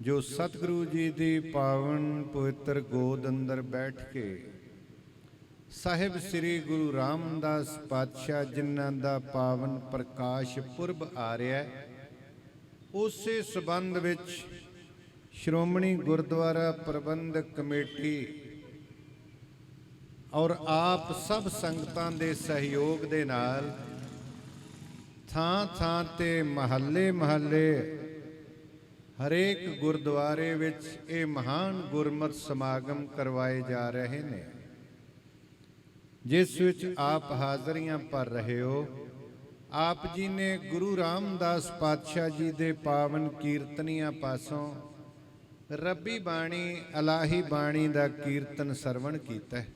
ਜੋ ਸਤਿਗੁਰੂ ਜੀ ਦੀ ਪਾਵਨ ਪਵਿੱਤਰ ਗੋਦ ਅੰਦਰ ਬੈਠ ਕੇ ਸਾਹਿਬ ਸ੍ਰੀ ਗੁਰੂ ਰਾਮਦਾਸ ਪਾਤਸ਼ਾਹ ਜਿਨ੍ਹਾਂ ਦਾ ਪਾਵਨ ਪ੍ਰਕਾਸ਼ ਪੁਰਬ ਆ ਰਿਹਾ ਹੈ, ਉਸੇ ਸਬੰਧ ਵਿੱਚ ਸ਼੍ਰੋਮਣੀ ਗੁਰਦੁਆਰਾ ਪ੍ਰਬੰਧਕ ਕਮੇਟੀ ਔਰ ਆਪ ਸਭ ਸੰਗਤਾਂ ਦੇ ਸਹਿਯੋਗ ਦੇ ਨਾਲ ਥਾਂ ਥਾਂ ਤੇ ਮਹੱਲੇ ਮਹੱਲੇ ਹਰੇਕ ਗੁਰਦੁਆਰੇ ਵਿੱਚ ਇਹ ਮਹਾਨ ਗੁਰਮਤ ਸਮਾਗਮ ਕਰਵਾਏ ਜਾ ਰਹੇ ਨੇ। ਜਿਸ ਵਿੱਚ ਆਪ ਹਾਜ਼ਰੀਆਂ ਭਰ ਰਹੇ ਹੋ। ਆਪ ਜੀ ਨੇ ਗੁਰੂ ਰਾਮਦਾਸ ਪਾਤਸ਼ਾਹ ਜੀ ਦੇ ਪਾਵਨ ਕੀਰਤਨੀਆਂ ਪਾਸੋਂ ਰੱਬੀ ਬਾਣੀ, ਅਲਾਹੀ ਬਾਣੀ ਦਾ ਕੀਰਤਨ ਸਰਵਣ ਕੀਤਾ ਹੈ।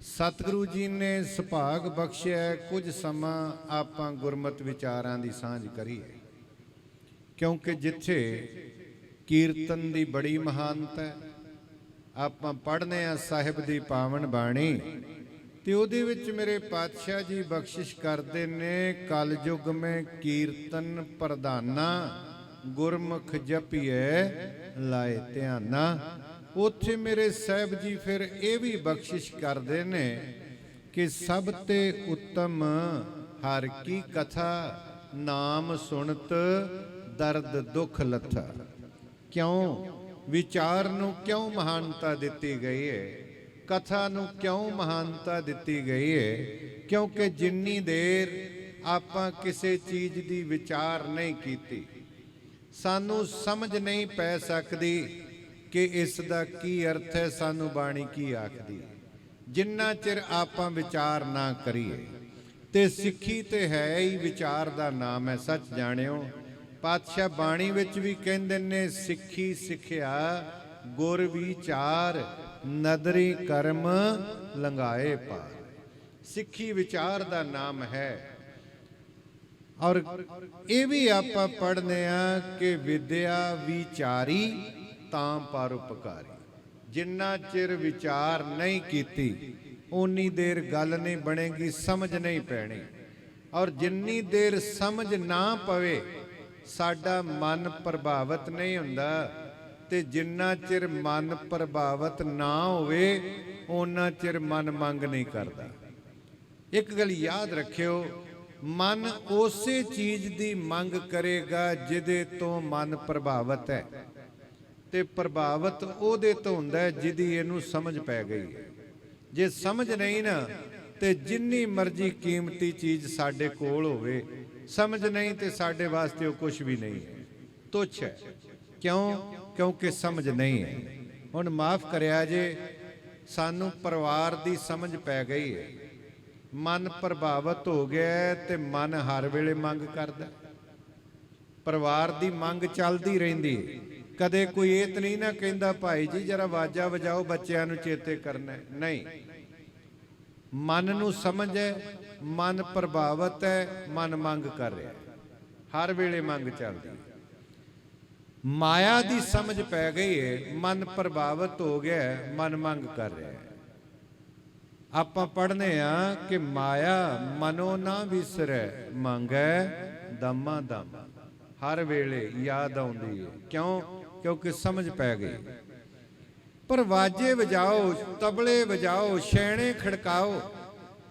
ਸਤਿਗੁਰੂ ਜੀ ਨੇ ਸੁਭਾਗ ਬਖਸ਼ਿਆ ਕੁਝ ਸਮਾਂ ਆਪਾਂ ਗੁਰਮਤ ਵਿਚਾਰਾਂ ਦੀ ਸਾਂਝ ਕਰੀਏ। ਕਿਉਂਕਿ ਜਿੱਥੇ ਕੀਰਤਨ ਦੀ ਬੜੀ ਮਹਾਨਤਾ ਹੈ, ਆਪਾਂ ਪੜ੍ਹਨੇ ਆ ਸਾਹਿਬ ਦੀ ਪਾਵਨ ਬਾਣੀ, ਤੇ ਉਹਦੇ ਵਿੱਚ ਮੇਰੇ ਪਾਤਸ਼ਾਹ ਜੀ ਬਖਸ਼ਿਸ਼ ਕਰਦੇ ਨੇ, ਕਲਯੁਗ ਮੈਂ ਕੀਰਤਨ ਪ੍ਰਧਾਨਾ ਗੁਰਮੁਖ ਜਪੀਏ ਲਾਏ ਧਿਆਨਾ। ਉੱਥੇ ਮੇਰੇ ਸਾਹਿਬ ਜੀ ਫਿਰ ਇਹ ਵੀ ਬਖਸ਼ਿਸ਼ ਕਰਦੇ ਨੇ ਕਿ ਸਭ ਤੇ ਉੱਤਮ ਹਰ ਕੀ ਕਥਾ ਨਾਮ ਸੁਣਤ ਦਰਦ, ਦੁੱਖ, ਲੱਥਾ। ਕਿਉਂ? ਵਿਚਾਰ ਨੂੰ ਕਿਉਂ ਮਹਾਨਤਾ ਦਿੱਤੀ ਗਈ ਹੈ ਕਥਾ ਨੂੰ ਕਿਉਂ ਮਹਾਨਤਾ ਦਿੱਤੀ ਗਈ ਹੈ ਕਿਉਂਕਿ ਜਿੰਨੀ ਦੇਰ ਆਪਾਂ ਕਿਸੇ ਚੀਜ਼ ਦੀ ਵਿਚਾਰ ਨਹੀਂ ਕੀਤੀ, ਸਾਨੂੰ ਸਮਝ ਨਹੀਂ ਪੈ ਸਕਦੀ ਕਿ ਇਸ ਦਾ ਕੀ ਅਰਥ ਹੈ, ਸਾਨੂੰ ਬਾਣੀ ਕੀ ਆਖਦੀ ਜਿੰਨਾ ਚਿਰ ਆਪਾਂ ਵਿਚਾਰ ਨਾ ਕਰੀਏ, ਤੇ ਸਿੱਖੀ ਤੇ ਹੈ ਹੀ ਵਿਚਾਰ ਦਾ ਨਾਮ ਹੈ, ਸੱਚ ਜਾਣਿਓ। ਪਾਤਸ਼ਾਹ ਬਾਣੀ ਵਿੱਚ ਵੀ ਕਹਿੰਦੇ ਨੇ, ਸਿੱਖੀ ਸਿੱਖਿਆ, ਗੁਰ ਵਿਚਾਰ, ਨਦਰੀ ਕਰਮ ਲੰਗਾਏ ਪਾਰ। ਸਿੱਖੀ ਵਿਚਾਰ ਦਾ ਨਾਮ ਹੈ। ਔਰ ਇਹ ਵੀ ਆਪਾਂ ਪੜ੍ਹਨੇ ਆ ਕਿ ਵਿਦਿਆ ਵਿਚਾਰੀ ਤਾਂ ਪਰਉਪਕਾਰੀ ਜਿੰਨਾ ਚਿਰ ਵਿਚਾਰ ਨਹੀਂ ਕੀਤੀ, ਓਨੀ ਦੇਰ ਗੱਲ ਨਹੀਂ ਬਣੇਗੀ, ਸਮਝ ਨਹੀਂ ਪੈਣੀ। ਔਰ ਜਿੰਨੀ ਦੇਰ ਸਮਝ ਨਾ ਪਵੇ ਸਾਡਾ ਮਨ ਪ੍ਰਭਾਵਿਤ ਨਹੀਂ ਹੁੰਦਾ ਤੇ ਜਿੰਨਾ ਚਿਰ ਮਨ ਪ੍ਰਭਾਵਿਤ ਨਾ ਹੋਵੇ, ਓਨਾ ਚਿਰ ਮਨ ਮੰਗ ਨਹੀਂ ਕਰਦਾ। ਇੱਕ ਗੱਲ ਯਾਦ ਰੱਖਿਓ, ਮਨ ਉਸੇ ਚੀਜ਼ ਦੀ ਮੰਗ ਕਰੇਗਾ ਜਿਹਦੇ ਤੋਂ ਮਨ ਪ੍ਰਭਾਵਿਤ ਹੈ ਤੇ ਪ੍ਰਭਾਵਿਤ ਉਹਦੇ ਤੋਂ ਹੁੰਦਾ ਜਿਹਦੀ ਇਹਨੂੰ ਸਮਝ ਪੈ ਗਈ ਹੈ। ਜੇ ਸਮਝ ਨਹੀਂ ਨਾ, ਤੇ ਜਿੰਨੀ ਮਰਜ਼ੀ ਕੀਮਤੀ ਚੀਜ਼ ਸਾਡੇ ਕੋਲ ਹੋਵੇ ਸਮਝ ਨਹੀਂ ਤੇ ਸਾਡੇ ਵਾਸਤੇ ਉਹ ਕੁਝ ਵੀ ਨਹੀਂ ਹੈ। ਤੁੱਛ ਹੈ। ਕਿਉਂ? ਕਿਉਂਕਿ ਸਮਝ ਨਹੀਂ ਹੈ। ਹੁਣ ਮਾਫ ਕਰਿਆ ਜੇ, ਸਾਨੂੰ ਪਰਿਵਾਰ ਦੀ ਸਮਝ ਪੈ ਗਈ ਹੈ। ਮਨ ਪ੍ਰਭਾਵਿਤ ਹੋ ਗਿਆ ਤੇ ਮਨ ਹਰ ਵੇਲੇ ਮੰਗ ਕਰਦਾ ਪਰਿਵਾਰ ਦੀ ਮੰਗ ਚੱਲਦੀ ਰਹਿੰਦੀ ਹੈ। ਕਦੇ ਕੋਈ ਇਹ ਤਾਂ ਨਹੀਂ ਨਾ ਕਹਿੰਦਾ, ਭਾਈ ਜੀ, ਜਰਾ ਵਾਜਾ ਵਜਾਓ, ਬੱਚਿਆਂ ਨੂੰ ਚੇਤੇ ਕਰਨਾ ਨਹੀਂ। ਮਨ ਨੂੰ ਸਮਝ ਹੈ ਮਨ ਪ੍ਰਭਾਵਿਤ ਹੈ ਮਨ ਮੰਗ ਕਰ। ਰਿਹਾ ਹੈ ਹਰ ਵੇਲੇ ਮੰਗ ਚੱਲਦੀ ਹੈ। ਮਾਇਆ ਦੀ ਸਮਝ ਪੈ ਗਈ ਹੈ ਮਨ ਪ੍ਰਭਾਵਿਤ ਹੋ ਗਿਆ ਹੈ ਮਨ ਮੰਗ ਕਰ ਰਿਹਾ ਹੈ ਆਪਾਂ ਪੜ੍ਹਨੇ ਆ ਕਿ ਮਾਇਆ ਮਨੋ ਨਾ ਵਿਸਰੈ, ਮੰਗੈ ਦਮਾ ਦਮ। ਹਰ ਵੇਲੇ ਯਾਦ ਆਉਂਦੀ ਹੈ ਕਿਉਂ? ਕਿਉਂਕਿ ਸਮਝ ਪੈ ਗਈ। ਪਰ ਵਾਜੇ ਵਜਾਓ, ਤਬਲੇ ਵਜਾਓ, ਛੈਣੇ ਖੜਕਾਓ।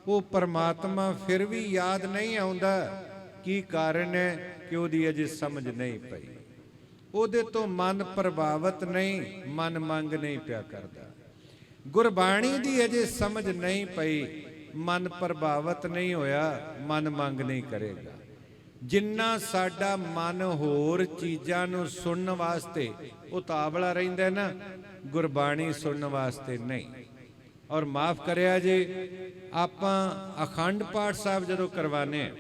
ਉਹ ਪਰਮਾਤਮਾ ਫਿਰ ਵੀ ਯਾਦ ਨਹੀਂ ਆਉਂਦਾ। ਕੀ ਕਾਰਨ ਹੈ ਕਿ ਉਹਦੀ ਅਜੇ ਸਮਝ ਨਹੀਂ ਪਈ। ਉਹਦੇ ਤੋਂ ਮਨ ਪ੍ਰਭਾਵਿਤ ਨਹੀਂ, ਮਨ ਮੰਗ ਨਹੀਂ ਪਿਆ ਕਰਦਾ। ਗੁਰਬਾਣੀ ਦੀ ਅਜੇ ਸਮਝ ਨਹੀਂ ਪਈ। ਮਨ ਪ੍ਰਭਾਵਿਤ ਨਹੀਂ ਹੋਇਆ, ਮਨ ਮੰਗ ਨਹੀਂ ਕਰੇਗਾ। ਜਿੰਨਾ ਸਾਡਾ ਮਨ ਹੋਰ ਚੀਜ਼ਾਂ ਨੂੰ ਸੁਣਨ ਵਾਸਤੇ ਉਤਾਵਲਾ ਰਹਿੰਦਾ ਨਾ ਗੁਰਬਾਣੀ ਸੁਣਨ ਵਾਸਤੇ ਨਹੀਂ। ਔਰ ਮਾਫ ਕਰਿਆ ਜੇ, ਆਪਾਂ ਅਖੰਡ ਪਾਠ ਸਾਹਿਬ ਜਦੋਂ ਕਰਵਾਨੇ ਆ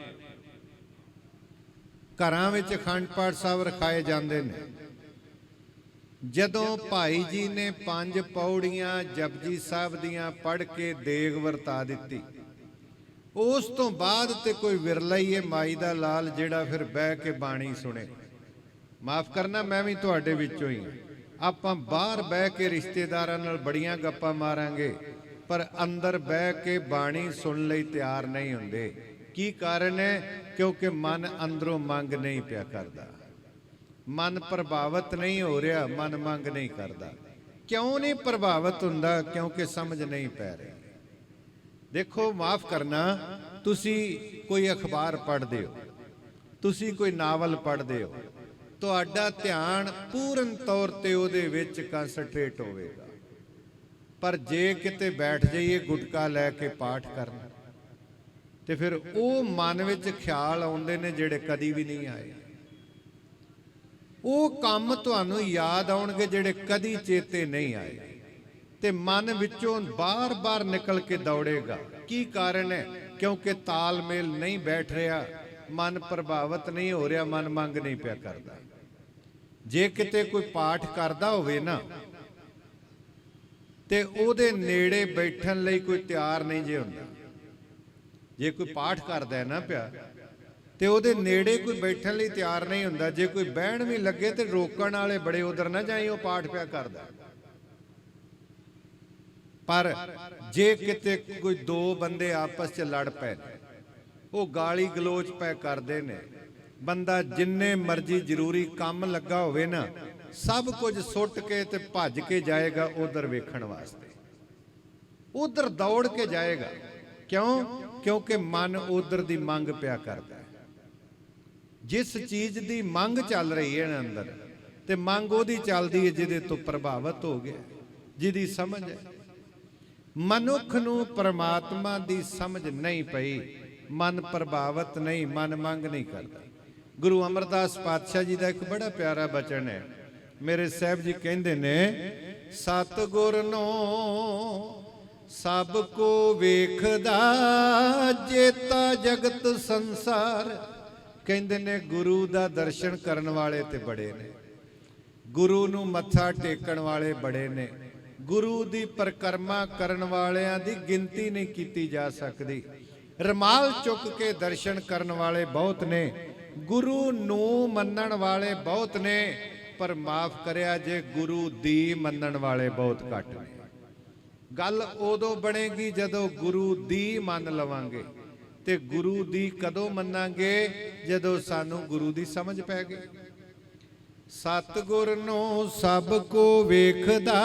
ਘਰਾਂ ਵਿੱਚ ਅਖੰਡ ਪਾਠ ਸਾਹਿਬ ਰਖਾਏ ਜਾਂਦੇ ਨੇ। ਜਦੋਂ ਭਾਈ ਜੀ ਨੇ ਪੰਜ ਪੌੜੀਆਂ ਜਪਜੀ ਸਾਹਿਬ ਦੀਆਂ ਪੜ੍ਹ ਕੇ ਦੇਗ ਵਰਤਾ ਦਿੱਤੀ, ਉਸ ਤੋਂ ਬਾਅਦ ਤੇ ਕੋਈ ਵਿਰਲਾ ਹੀ ਹੈ ਮਾਈ ਦਾ ਲਾਲ ਜਿਹੜਾ ਫਿਰ ਬਹਿ ਕੇ ਬਾਣੀ ਸੁਣੇ। ਮਾਫ ਕਰਨਾ, ਮੈਂ ਵੀ ਤੁਹਾਡੇ ਵਿੱਚੋਂ ਹੀ ਹਾਂ। ਆਪਾਂ ਬਾਹਰ ਬਹਿ ਕੇ ਰਿਸ਼ਤੇਦਾਰਾਂ ਨਾਲ ਬੜੀਆਂ ਗੱਪਾਂ ਮਾਰਾਂਗੇ, ਪਰ ਅੰਦਰ ਬਹਿ ਕੇ ਬਾਣੀ ਸੁਣ ਲਈ ਤਿਆਰ ਨਹੀਂ ਹੁੰਦੇ। ਕੀ ਕਾਰਨ ਹੈ? ਕਿਉਂਕਿ ਮਨ ਅੰਦਰੋਂ ਮੰਗ ਨਹੀਂ ਪਿਆ ਕਰਦਾ। ਮਨ ਪ੍ਰਭਾਵਿਤ ਨਹੀਂ ਹੋ ਰਿਹਾ, ਮਨ ਮੰਗ ਨਹੀਂ ਕਰਦਾ। ਕਿਉਂ ਨਹੀਂ ਪ੍ਰਭਾਵਿਤ ਹੁੰਦਾ? ਕਿਉਂਕਿ ਸਮਝ ਨਹੀਂ ਪੈ ਰਹੀ। ਦੇਖੋ, ਮਾਫ ਕਰਨਾ, ਤੁਸੀਂ ਕੋਈ ਅਖਬਾਰ ਪੜ੍ਹਦੇ ਹੋ, ਤੁਸੀਂ ਕੋਈ ਨਾਵਲ ਪੜ੍ਹਦੇ ਹੋ ਤੁਹਾਡਾ ਧਿਆਨ ਪੂਰਨ ਤੌਰ ਤੇ ਉਹਦੇ ਵਿੱਚ ਕਨਸੈਂਟਰੇਟ ਹੋਵੇਗਾ। ਪਰ ਜੇ ਕਿਤੇ ਬੈਠ ਜਾਈਏ, ਗੁਟਕਾ ਲੈ ਕੇ ਪਾਠ ਕਰਨ, ਤੇ ਫਿਰ ਉਹ ਮਨ ਵਿੱਚ ਖਿਆਲ ਆਉਂਦੇ ਨੇ ਜਿਹੜੇ ਕਦੀ ਵੀ ਨਹੀਂ ਆਏ। ਉਹ ਕੰਮ ਤੁਹਾਨੂੰ ਯਾਦ ਆਉਣਗੇ ਜਿਹੜੇ ਕਦੀ ਚੇਤੇ ਨਹੀਂ ਆਏ। ਤੇ ਮਨ ਵਿੱਚੋਂ ਬਾਰ-ਬਾਰ ਨਿਕਲ ਕੇ ਦੌੜੇਗਾ। ਕੀ ਕਾਰਨ ਹੈ? ਕਿਉਂਕਿ ਤਾਲਮੇਲ ਨਹੀਂ ਬੈਠ ਰਿਹਾ, ਮਨ ਪ੍ਰਭਾਵਿਤ ਨਹੀਂ ਹੋ ਰਿਹਾ, ਮਨ ਮੰਗ ਨਹੀਂ ਪਿਆ ਕਰਦਾ। ਜੇ ਕਿਤੇ ਕੋਈ ਪਾਠ ਕਰਦਾ ਹੋਵੇ ਨਾ, ਤੇ ਉਹਦੇ ਨੇੜੇ ਬੈਠਣ ਲਈ ਕੋਈ ਤਿਆਰ ਨਹੀਂ ਜੇ ਹੁੰਦਾ। ਜੇ ਕੋਈ ਪਾਠ ਕਰਦਾ ਹੈ ਨਾ ਪਿਆ, ਤੇ ਉਹਦੇ ਨੇੜੇ ਕੋਈ ਬੈਠਣ ਲਈ ਤਿਆਰ ਨਹੀਂ ਹੁੰਦਾ। ਜੇ ਕੋਈ ਬਹਿਣ ਵੀ ਲੱਗੇ ਤੇ ਰੋਕਣ ਵਾਲੇ ਬੜੇ ਉਧਰ ਨਾ ਜਾਈ, ਉਹ ਪਾਠ ਪਿਆ ਕਰਦਾ। ਪਰ ਜੇ ਕਿਤੇ ਕੋਈ ਦੋ ਬੰਦੇ ਆਪਸ 'ਚ ਲੜ ਪਏ ਉਹ ਗਾਲੀ ਗਲੋਚ ਪੈ ਕਰਦੇ ਨੇ ਬੰਦਾ ਜਿੰਨੇ ਮਰਜ਼ੀ ਜ਼ਰੂਰੀ ਕੰਮ ਲੱਗਾ ਹੋਵੇ ਨਾ, ਸਭ ਕੁਝ ਸੁੱਟ ਕੇ ਤੇ ਭੱਜ ਕੇ ਜਾਏਗਾ ਉਧਰ ਵੇਖਣ ਵਾਸਤੇ। ਉਧਰ ਦੌੜ ਕੇ ਜਾਏਗਾ। ਕਿਉਂ? ਕਿਉਂਕਿ ਮਨ ਉਧਰ ਦੀ ਮੰਗ ਪਿਆ ਕਰਦਾ ਹੈ। ਜਿਸ ਚੀਜ਼ ਦੀ ਮੰਗ ਚੱਲ ਰਹੀ ਹੈ ਨਾ ਅੰਦਰ, ਤੇ ਮੰਗ ਉਹਦੀ ਚੱਲਦੀ ਹੈ ਜਿਹਦੇ ਤੋਂ ਪ੍ਰਭਾਵਿਤ ਹੋ ਗਿਆ, ਜਿਹਦੀ ਸਮਝ ਹੈ। ਮਨੁੱਖ ਨੂੰ ਪਰਮਾਤਮਾ ਦੀ ਸਮਝ ਨਹੀਂ ਪਈ, ਮਨ ਪ੍ਰਭਾਵਿਤ ਨਹੀਂ, ਮਨ ਮੰਗ ਨਹੀਂ ਕਰਦਾ। ਗੁਰੂ ਅਮਰਦਾਸ ਪਾਤਸ਼ਾਹ ਜੀ ਦਾ ਇੱਕ ਬੜਾ ਪਿਆਰਾ ਬਚਨ ਹੈ। ਮੇਰੇ ਸਾਹਿਬ ਜੀ ਕਹਿੰਦੇ ਨੇ, ਸਤਿਗੁਰ ਨੂੰ ਸਭ ਕੋ ਵੇਖਦਾ ਜੇਤਾ ਜਗਤ ਸੰਸਾਰ। ਕਹਿੰਦੇ ਨੇ ਗੁਰੂ ਦਾ ਦਰਸ਼ਨ ਕਰਨ ਵਾਲੇ ਤੇ ਬੜੇ ਨੇ। ਗੁਰੂ ਨੂੰ ਮੱਥਾ ਟੇਕਣ ਵਾਲੇ ਬੜੇ ਨੇ। ਗੁਰੂ ਦੀ ਪਰਕਰਮਾ ਕਰਨ ਵਾਲਿਆਂ ਦੀ ਗਿਣਤੀ ਨਹੀਂ ਕੀਤੀ ਜਾ ਸਕਦੀ। ਰਮਾਲ ਚੁੱਕ ਕੇ ਦਰਸ਼ਨ ਕਰਨ ਵਾਲੇ ਬਹੁਤ ਨੇ। ਗੁਰੂ ਨੂੰ ਮੰਨਣ ਵਾਲੇ ਬਹੁਤ ਨੇ, ਪਰ ਮਾਫ ਕਰਿਆ ਜੇ ਗੁਰੂ ਦੀ ਮੰਨਣ ਵਾਲੇ ਬਹੁਤ ਘੱਟ ਨੇ। ਗੱਲ ਉਦੋਂ ਬਣੇਗੀ ਜਦੋਂ ਗੁਰੂ ਦੀ ਮੰਨ ਲਵਾਂਗੇ ਤੇ ਗੁਰੂ ਦੀ ਕਦੋਂ ਮੰਨਾਂਗੇ? ਜਦੋਂ ਸਾਨੂੰ ਗੁਰੂ ਦੀ ਸਮਝ ਪੈ ਗਈ। ਸਤਿਗੁਰ ਨੂੰ ਸਭ ਕੋ ਵੇਖਦਾ,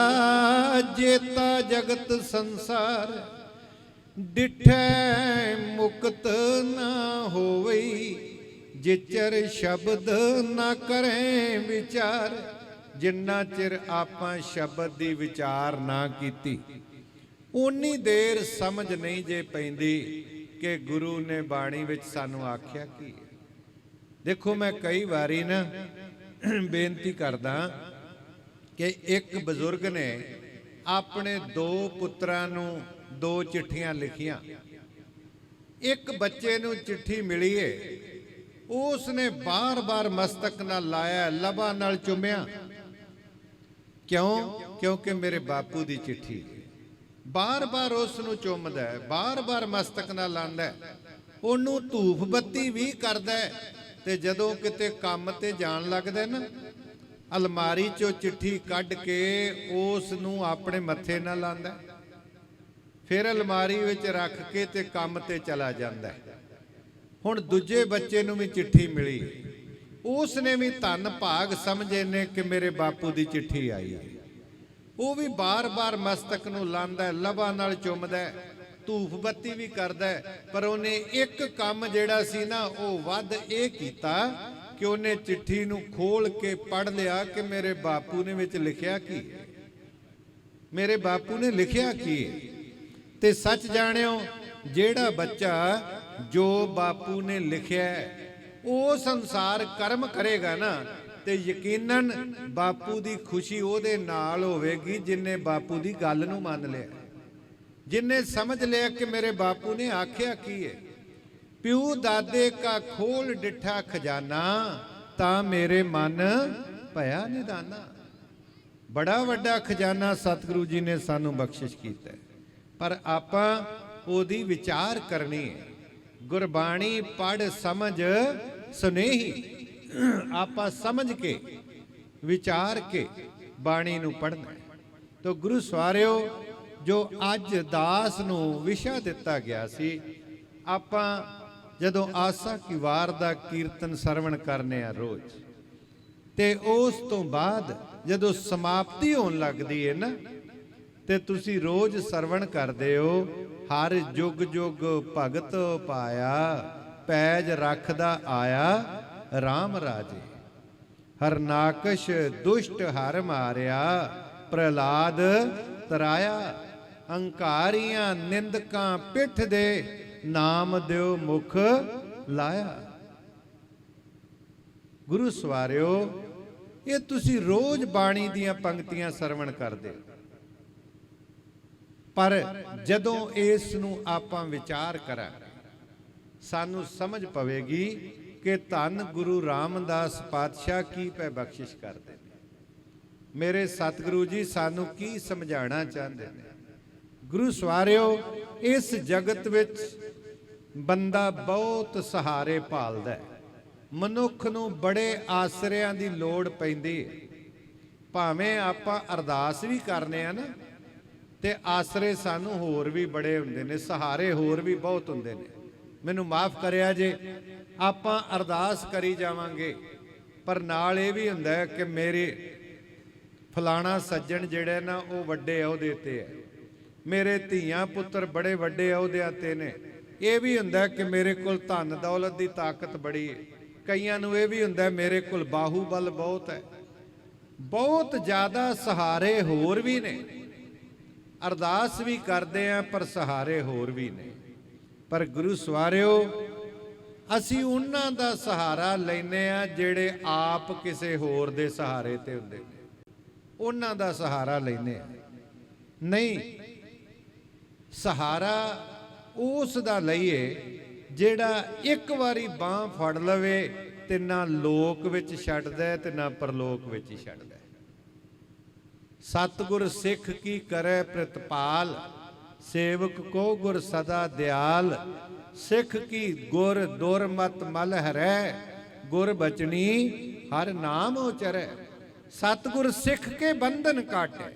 ਜੇਤਾ ਜਗਤ ਸੰਸਾਰ, ਡਿਠੈ ਮੁਕਤ ਨਾ ਹੋਵਈ। ਜਿਚਰ ਸ਼ਬਦ ਨਾ ਕਰੇ ਵਿਚਾਰ, ਜਿੰਨਾ ਚਿਰ ਆਪਾਂ ਸ਼ਬਦ ਦੀ ਵਿਚਾਰ ਨਾ ਕੀਤੀ। ਉਨੀ ਦੇਰ ਸਮਝ ਨਹੀਂ ਜੇ ਪੈਂਦੀ ਕਿ ਗੁਰੂ ਨੇ ਬਾਣੀ ਵਿੱਚ ਸਾਨੂੰ ਆਖਿਆ ਕੀ ਹੈ। ਦੇਖੋ, ਮੈਂ ਕਈ ਵਾਰੀ ਨਾ ਬੇਨਤੀ ਕਰਦਾ ਕਿ ਇੱਕ ਬਜ਼ੁਰਗ ਨੇ ਆਪਣੇ ਦੋ ਪੁੱਤਰਾਂ ਨੂੰ ਦੋ ਚਿੱਠੀਆਂ ਲਿਖੀਆਂ। ਇੱਕ ਬੱਚੇ ਨੂੰ ਚਿੱਠੀ ਮਿਲੀ ਏ ਉਸ ਨੇ ਬਾਰ-ਬਾਰ ਮਸਤਕ ਨਾਲ ਲਾਇਆ, ਲਬਾ ਨਾਲ ਚੁੰਮਿਆ। ਕਿਉਂ? ਕਿਉਂਕਿ ਮੇਰੇ ਬਾਪੂ ਦੀ ਚਿੱਠੀ। ਬਾਰ-ਬਾਰ ਉਸ ਨੂੰ ਚੁੰਮਦਾ ਹੈ, ਬਾਰ-ਬਾਰ ਮਸਤਕ ਨਾਲ ਲਾਂਦਾ ਹੈ। ਉਹਨੂੰ ਧੂਫ ਬੱਤੀ ਵੀ ਕਰਦਾ ਹੈ ਤੇ ਜਦੋਂ ਕਿਤੇ ਕੰਮ ਤੇ ਜਾਣ ਲੱਗਦਾ ਨਾ, ਅਲਮਾਰੀ ਚੋਂ ਚਿੱਠੀ ਕੱਢ ਕੇ ਉਸ ਨੂੰ ਆਪਣੇ ਮੱਥੇ ਨਾਲ ਲਾਂਦਾ ਫਿਰ ਅਲਮਾਰੀ ਵਿੱਚ ਰੱਖ ਕੇ ਤੇ ਕੰਮ ਤੇ ਚਲਾ ਜਾਂਦਾ ਹੈ। ਹੁਣ ਦੂਜੇ ਬੱਚੇ ਨੂੰ ਵੀ ਚਿੱਠੀ ਮਿਲੀ। ਉਸ ਨੇ ਵੀ ਧੰਨ ਭਾਗ ਸਮਝੇ ਨੇ ਕਿ ਮੇਰੇ ਬਾਪੂ ਦੀ ਚਿੱਠੀ ਆਈ ਹੈ। ਉਹ ਵੀ ਬਾਰ-ਬਾਰ ਮਸਤਕ ਨੂੰ ਲਾਂਦਾ ਲਬਾ ਨਾਲ ਚੁੰਮਦਾ ਧੂਫ ਬੱਤੀ ਵੀ ਕਰਦਾ ਪਰ ਉਹਨੇ ਇੱਕ ਕੰਮ ਜਿਹੜਾ ਸੀ ਨਾ, ਉਹ ਵੱਧ ਇਹ ਕੀਤਾ ਕਿ ਉਹਨੇ ਚਿੱਠੀ ਨੂੰ ਖੋਲ ਕੇ ਪੜ੍ਹ ਲਿਆ ਕਿ ਮੇਰੇ ਬਾਪੂ ਨੇ ਵਿੱਚ ਲਿਖਿਆ ਕੀ ਮੇਰੇ ਬਾਪੂ ਨੇ ਲਿਖਿਆ ਕੀ ਤੇ ਸੱਚ ਜਾਣਿਓ, ਜਿਹੜਾ ਬੱਚਾ ਜੋ ਬਾਪੂ ਨੇ ਲਿਖਿਆ ਉਹ ਸੰਸਾਰ ਕਰਮ ਕਰੇਗਾ ਨਾ, ਤੇ ਯਕੀਨਨ ਬਾਪੂ ਦੀ ਖੁਸ਼ੀ ਉਹਦੇ ਨਾਲ ਹੋਵੇਗੀ ਜਿਨੇ ਬਾਪੂ ਦੀ ਗੱਲ ਨੂੰ ਮੰਨ ਲਿਆ। ਜਿਨੇ ਸਮਝ ਲਿਆ ਕਿ ਮੇਰੇ ਬਾਪੂ ਨੇ ਆਖਿਆ ਕੀ ਹੈ ਪਿਉ ਦਾਦੇ ਕਾ ਖੋਲ ਡਿਠਾ ਖਜ਼ਾਨਾ, ਤਾਂ ਮੇਰੇ ਮਨ ਭਇਆ ਨਿਦਾਨਾ। ਬੜਾ ਵੱਡਾ ਖਜ਼ਾਨਾ ਸਤਿਗੁਰੂ ਜੀ ਨੇ ਸਾਨੂੰ ਬਖਸ਼ਿਸ਼ ਕੀਤਾ ਪਰ ਆਪਾਂ ਉਹਦੀ ਵਿਚਾਰ ਕਰਨੀ ਹੈ। ਗੁਰਬਾਣੀ ਪੜ ਸਮਝ ਸੁਨੇਹੀ। ਆਪਾਂ ਸਮਝ ਕੇ, ਵਿਚਾਰ ਕੇ ਬਾਣੀ ਨੂੰ ਪੜਨਾ ਤੋ ਗੁਰੂ ਸਵਾਰਿਓ, ਜੋ ਅੱਜ ਦਾਸ ਨੂੰ ਵਿਸ਼ਾ ਦਿੱਤਾ ਗਿਆ ਸੀ, ਆਪਾਂ ਜਦੋਂ ਆਸਾ ਕੀ ਵਾਰ ਦਾ ਕੀਰਤਨ ਸਰਵਣ ਕਰਨੇ ਆ ਰੋਜ਼, ਤੇ ਉਸ ਤੋਂ ਬਾਅਦ ਜਦੋਂ ਸਮਾਪਤੀ ਹੋਣ ਲੱਗਦੀ ਹੈ ਨਾ, ਤੇ ਤੁਸੀਂ ਰੋਜ਼ ਸਰਵਣ ਕਰਦੇ ਹੋ ਹਰ ਜੁਗ ਜੁਗ ਭਗਤ ਪਾਇਆ, ਪੈਜ ਰੱਖਦਾ ਆਇਆ RAM ਰਾਜੇ। ਹਰਨਾਕਸ਼ ਦੁਸ਼ਟ ਹਰ ਮਾਰਿਆ, ਪ੍ਰਹਲਾਦ ਤਰਾਇਆ। ਹੰਕਾਰੀਆਂ ਨਿੰਦਕਾਂ ਪਿੱਠ ਦੇ ਨਾਮ ਦਿਓ ਮੁਖ ਲਾਇਆ। ਗੁਰੂ ਸਵਾਰਿਓ, ਇਹ ਤੁਸੀਂ ਰੋਜ਼ ਬਾਣੀ ਦੀਆਂ ਪੰਕਤੀਆਂ ਸਰਵਣ ਕਰਦੇ ਹੋ। ਪਰ ਜਦੋਂ ਇਸ ਨੂੰ ਆਪਾਂ ਵਿਚਾਰ ਕਰਾਂ, ਸਾਨੂੰ ਸਮਝ ਪਵੇਗੀ ਕਿ ਧੰਨ ਗੁਰੂ ਰਾਮਦਾਸ ਪਾਤਸ਼ਾਹ ਕੀ ਪੈ ਬਖਸ਼ਿਸ਼ ਕਰਦੇ ਨੇ। ਮੇਰੇ ਸਤਿਗੁਰੂ ਜੀ, ਸਾਨੂੰ ਕੀ ਸਮਝਾਉਣਾ ਚਾਹੁੰਦੇ ਨੇ? ਗੁਰੂ ਸਵਾਰਿਓ, ਇਸ ਜਗਤ ਵਿੱਚ ਬੰਦਾ ਬਹੁਤ ਸਹਾਰੇ ਭਾਲਦਾ ਹੈ। ਮਨੁੱਖ ਨੂੰ ਬੜੇ ਆਸਰਿਆਂ ਦੀ ਲੋੜ ਪੈਂਦੀ ਹੈ। ਭਾਵੇਂ ਆਪਾਂ ਅਰਦਾਸ ਵੀ ਕਰਨੇ ਆ ਨਾ ਤੇ ਆਸਰੇ ਸਾਨੂੰ ਹੋਰ ਵੀ ਬੜੇ ਹੁੰਦੇ ਨੇ, ਸਹਾਰੇ ਹੋਰ ਵੀ ਬਹੁਤ ਹੁੰਦੇ ਨੇ। ਮੈਨੂੰ ਮਾਫ ਕਰਿਆ ਜੇ, ਆਪਾਂ ਅਰਦਾਸ ਕਰੀ ਜਾਵਾਂਗੇ, ਪਰ ਨਾਲ ਇਹ ਵੀ ਹੁੰਦਾ ਕਿ ਮੇਰੇ ਫਲਾਣਾ ਸੱਜਣ ਜਿਹੜੇ ਨਾ, ਉਹ ਵੱਡੇ ਅਹੁਦੇ ਤੇ ਹੈ। ਮੇਰੇ ਧੀਆਂ ਪੁੱਤਰ ਬੜੇ ਵੱਡੇ ਅਹੁਦਿਆਂ ਤੇ ਨੇ। ਇਹ ਵੀ ਹੁੰਦਾ ਕਿ ਮੇਰੇ ਕੋਲ ਧਨ ਦੌਲਤ ਦੀ ਤਾਕਤ ਬੜੀ ਹੈ। ਕਈਆਂ ਨੂੰ ਇਹ ਵੀ ਹੁੰਦਾ ਮੇਰੇ ਕੋਲ ਬਾਹੂਬਲ ਬਹੁਤ ਹੈ। ਬਹੁਤ ਜ਼ਿਆਦਾ ਸਹਾਰੇ ਹੋਰ ਵੀ ਨੇ। ਅਰਦਾਸ ਵੀ ਕਰਦੇ ਆ, ਪਰ ਸਹਾਰੇ ਹੋਰ ਵੀ ਨੇ। ਪਰ ਗੁਰੂ ਸਵਾਰਿਓ, ਅਸੀਂ ਉਹਨਾਂ ਦਾ ਸਹਾਰਾ ਲੈਨੇ ਆ, ਜਿਹੜੇ ਆਪ ਕਿਸੇ ਹੋਰ ਦੇ ਸਹਾਰੇ ਤੇ ਹੁੰਦੇ ਨੇ। ਉਹਨਾਂ ਦਾ ਸਹਾਰਾ ਲੈਨੇ ਆ। ਨਹੀਂ, ਸਹਾਰਾ ਉਸ ਦਾ ਲਈਏ, ਜਿਹੜਾ ਇੱਕ ਵਾਰੀ ਬਾਹ ਫੜ ਲਵੇ ਤੇ ਨਾ ਲੋਕ ਵਿੱਚ ਛੱਡਦਾ ਹੈ ਤੇ ਨਾ ਪਰਲੋਕ ਵਿੱਚ ਛੱਡਦਾ। ਸਤਿਗੁਰ ਸਿੱਖ ਕੀ ਕਰੈ ਪ੍ਰਤਪਾਲ, ਸੇਵਕ ਕੋ ਗੁਰ ਸਦਾ ਦਿਆਲ। ਸਿੱਖ ਕੀ ਗੁਰ ਦੁਰਮਤ ਮਲ ਹਰੈ, ਗੁਰ ਬਚਨੀ ਹਰ ਨਾਮ ਉਚਰੈ। ਸਤਿਗੁਰ ਸਿੱਖ ਕੇ ਬੰਧਨ ਕਾਟੈ,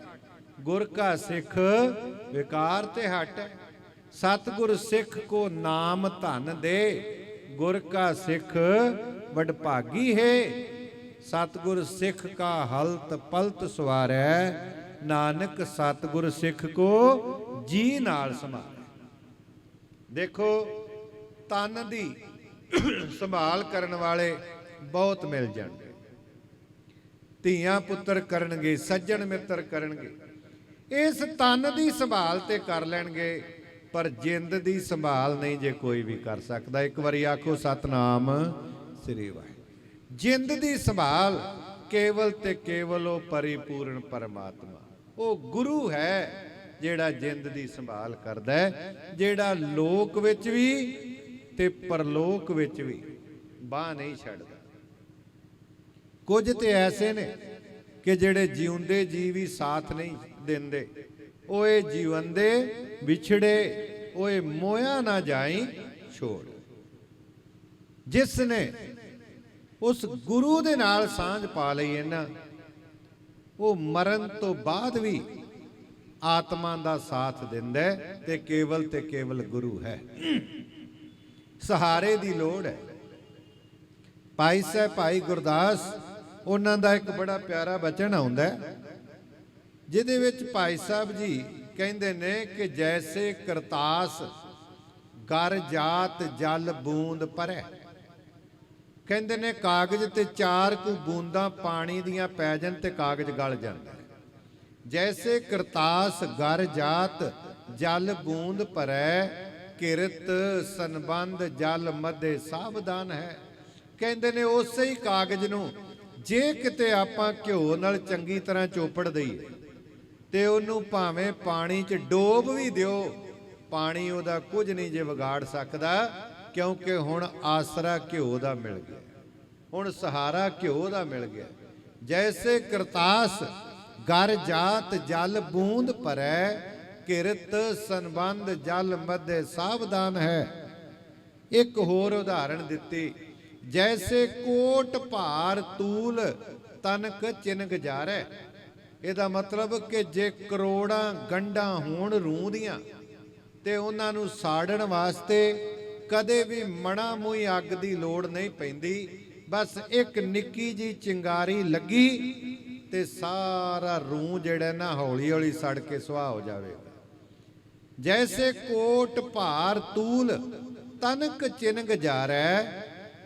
ਗੁਰ ਕਾ ਸਿੱਖ ਵਿਕਾਰ ਤੇ ਹਟੈ। ਸਤਿਗੁਰ ਸਿੱਖ ਕੋ ਨਾਮ ਧਨ ਦੇ, ਗੁਰ ਕਾ ਸਿੱਖ ਵਡਭਾਗੀ ਹੈ। ਸਤਿਗੁਰ ਸਿੱਖ ਕਾ ਹਲਤ ਪਲਤ ਸਵਾਰੈ, ਨਾਨਕ ਸਤਿਗੁਰ ਸਿੱਖ ਕੋ ਜੀ ਨਾਲ ਸਮਾਰੈ ਦੇਖੋ, ਤਨ ਦੀ ਸੰਭਾਲ ਕਰਨ ਵਾਲੇ ਬਹੁਤ ਮਿਲ ਜਾਣਗੇ। ਧੀਆਂ ਪੁੱਤਰ ਕਰਨਗੇ, ਸੱਜਣ ਮਿੱਤਰ ਕਰਨਗੇ। ਇਸ ਤਨ ਦੀ ਸੰਭਾਲ ਤੇ ਕਰ ਲੈਣਗੇ, ਪਰ ਜਿੰਦ ਦੀ ਸੰਭਾਲ ਨਹੀਂ ਜੇ ਕੋਈ ਵੀ ਕਰ ਸਕਦਾ। ਇੱਕ ਵਾਰੀ ਆਖੋ, ਸਤਨਾਮ ਸ੍ਰੀ ਵਾਹਿਗੁਰੂ। ਜਿੰਦ ਦੀ ਸੰਭਾਲ ਕੇਵਲ ਤੇ ਕੇਵਲ ਉਹ ਪਰਿਪੂਰਨ ਪਰਮਾਤਮਾ। ਉਹ ਗੁਰੂ ਹੈ ਜਿਹੜਾ ਜਿੰਦ ਦੀ ਸੰਭਾਲ ਕਰਦਾ ਹੈ, ਜਿਹੜਾ ਲੋਕ ਵਿੱਚ ਵੀ ਤੇ ਪਰਲੋਕ ਵਿੱਚ ਵੀ ਬਾਹ ਨਹੀਂ ਛੱਡਦਾ। ਕੁਝ ਤੇ ਐਸੇ ਨੇ ਕਿ ਜਿਹੜੇ ਜਿਉਂਦੇ ਜੀ ਵੀ ਸਾਥ ਨਹੀਂ ਦਿੰਦੇ। ਓਏ ਜੀਵਨ ਦੇ ਵਿਛੜੇ, ਓਏ ਮੋਇਆ ਨਾ ਜਾਈ, ਛੋੜ। ਜਿਸ ਨੇ ਉਸ ਗੁਰੂ ਦੇ ਨਾਲ ਸਾਂਝ ਪਾ ਲਈ ਇਹਨਾਂ। ਉਹ ਮਰਨ ਤੋਂ ਬਾਅਦ ਵੀ ਆਤਮਾ ਦਾ ਸਾਥ ਦਿੰਦਾ ਤੇ ਕੇਵਲ ਤੇ ਕੇਵਲ ਗੁਰੂ ਹੈ। ਸਹਾਰੇ ਦੀ ਲੋੜ ਹੈ। ਭਾਈ ਸਾਹਿਬ, ਭਾਈ ਗੁਰਦਾਸ, ਉਹਨਾਂ ਦਾ ਇੱਕ ਬੜਾ ਪਿਆਰਾ ਬਚਨ ਆਉਂਦਾ ਜਿਹਦੇ ਵਿੱਚ ਭਾਈ ਸਾਹਿਬ ਜੀ ਕਹਿੰਦੇ ਨੇ ਕਿ ਜੈਸੇ ਕਰਤਾਸ ਗਰ ਜਾਤ ਜਲ ਬੂੰਦ ਪਰੈ। ਕਹਿੰਦੇ ਨੇ ਕਾਗਜ਼ ਤੇ ਚਾਰ ਕੁ ਬੂੰਦਾਂ ਪਾਣੀ ਦੀਆਂ ਪੈ ਜਾਣ ਤੇ ਕਾਗਜ਼ ਗਲ ਜਾਂਦਾ ਜੈਸੇ ਕਰਤਾਸ ਗਰ ਜਾਤ, ਜਲ ਬੂੰਦ ਭਰੈ, ਕਿਰਤ ਸੰਬੰਧ ਜਲ ਮਧੇ ਸਾਵਧਾਨ ਹੈ। ਕਹਿੰਦੇ ਨੇ ਉਸੇ ਹੀ ਕਾਗਜ਼ ਨੂੰ ਜੇ ਕਿਤੇ ਆਪਾਂ ਘਿਓ ਨਾਲ ਚੰਗੀ ਤਰ੍ਹਾਂ ਚੋਪੜ ਦਈਏ, ਤੇ ਉਹਨੂੰ ਭਾਵੇਂ ਪਾਣੀ 'ਚ ਡੋਬ ਵੀ ਦਿਓ, ਪਾਣੀ ਉਹਦਾ ਕੁਝ ਨਹੀਂ ਜੇ ਵਿਗਾੜ ਸਕਦਾ। ਕਿਉਂਕਿ ਹੁਣ ਆਸਰਾ ਘਿਓ ਦਾ ਮਿਲ ਗਿਆ। ਹੁਣ ਸਹਾਰਾ ਘਿਓ ਦਾ ਮਿਲ ਗਿਆ। ਜੈਸੇ ਕਰਤਾਸ ਗਰ ਜਾਤ ਜਲ ਬੂੰਦ ਭਰੈ, ਕਿਰਤ ਸੰਬੰਧ ਜਲ ਮਧੇ ਸਾਵਧਾਨ ਹੈ। ਇੱਕ ਹੋਰ ਉਦਾਹਰਣ ਦਿੱਤੀ, ਜੈਸੇ ਕੋਟ ਭਾਰ ਤੂਲ ਤਨਕ ਚਿਨ ਗੁਜ਼ਾਰੈ ਇਹਦਾ ਮਤਲਬ ਕਿ ਜੇ ਕਰੋੜਾਂ ਗੰਢਾਂ ਹੋਣ ਰੂਹ ਦੀਆਂ, ਤੇ ਉਹਨਾਂ ਨੂੰ ਸਾੜਨ ਵਾਸਤੇ ਕਦੇ ਵੀ ਮਣਾ ਮੂੰਹ ਅੱਗ ਦੀ ਲੋੜ ਨਹੀਂ ਪੈਂਦੀ। ਬਸ ਇੱਕ ਨਿੱਕੀ ਜੀ ਚਿੰਗਾਰੀ ਲੱਗੀ ਤੇ ਸਾਰਾ ਰੂਹ ਜਿਹੜਾ ਨਾ ਹੌਲੀ ਹੌਲੀ ਸੜ ਕੇ ਸੁਆਹ ਹੋ ਜਾਵੇ। ਜੈਸੇ ਕੋਟ ਭਾਰ ਤੂਲ ਤਨਕ ਚਿਨਗ ਜਾਰੈ